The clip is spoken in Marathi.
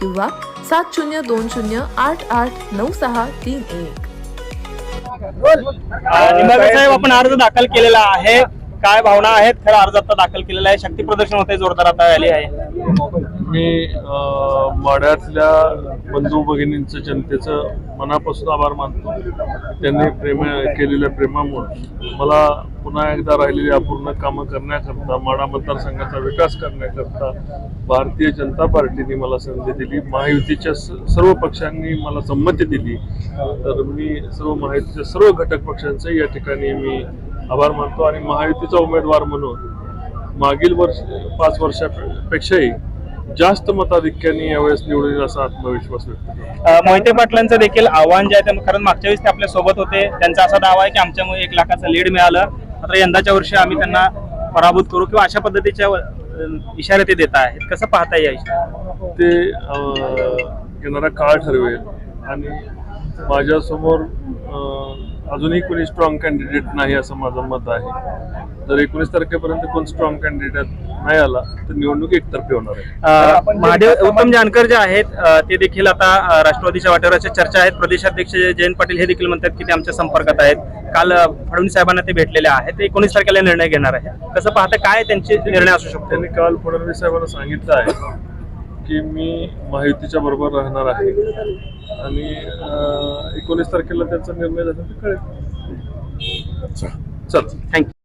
किंवा सात शून्य दोन शून्य आठ आठ नऊ सहा तीन एक. निंबाळकर साहेब आपण अर्ज दाखल केलेला आहे. काय भावना आहेत? खरं अर्ज आता दाखल केलेला आहे. शक्ती प्रदर्शन होते जोरदार आता आली आहे. मी वाड्यातल्या बंधू भगिनींचं जनतेचं मनापासून आभार मानतो. त्यांनी प्रेम केलेल्या प्रेमामुळे मला पुन्हा एकदा राहिलेली अपूर्ण कामं करण्याकरता माडा मतदारसंघाचा विकास करण्याकरता भारतीय जनता पार्टीने मला संधी दिली. महायुतीच्या स- सर्व पक्षांनी मला संमती दिली. तर मी सर्व महायुतीच्या सर्व घटक पक्षांचं या ठिकाणी मी आभार मानतो आणि महायुतीचा उमेदवार म्हणून मागील वर्ष पाच वर्षापेक्षाही जास्त मताधिक्याने यावेळेस निवडून असा आत्मविश्वास व्यक्त मोहिते पाटलांचं देखील आव्हान जे आहे खरंच मागच्या वेळेस ते आपल्यासोबत होते. त्यांचा असा दावा आहे की आमच्यामुळे एक लाखाचं लीड मिळालं. मात्र यंदाच्या वर्षी आम्ही त्यांना पराभूत करू किंवा अशा पद्धतीच्या इशारे ते देत आहेत. कसं पाहता येईल ते येणारा काळ ठरवेल आणि माझ्यासमोर अजूनही कोणी स्ट्रॉंग कॅन्डिडेट नाही असं माझं मत आहे. जर एकोणीस तारखेपर्यंत कोण स्ट्रॉंग कॅन्डिडेट नाही आला तर निवडणूक एकतर्फी होणार आहे. महादेव उत्तम जानकर जे आहेत ते देखील आता राष्ट्रवादीच्या वाटेवर अशा चर्चा आहेत. प्रदेशाध्यक्ष जयंत पाटील हे देखील म्हणतात की ते आमच्या संपर्कात आहेत. काल फडणवीस साहेबांना ते भेटलेले आहेत. ते एकोणीस तारखेला निर्णय घेणार आहे. कसं पाहता काय त्यांचे निर्णय असू शकतो त्यांनी काल फडणवीस साहेबांना सांगितलं आहे की मी महायुतीच्या बरोबर राहणार आहे. आणि एकोणीस तारखेला त्यांचा निर्णय झाला तर कळेल. चल. थँक्यू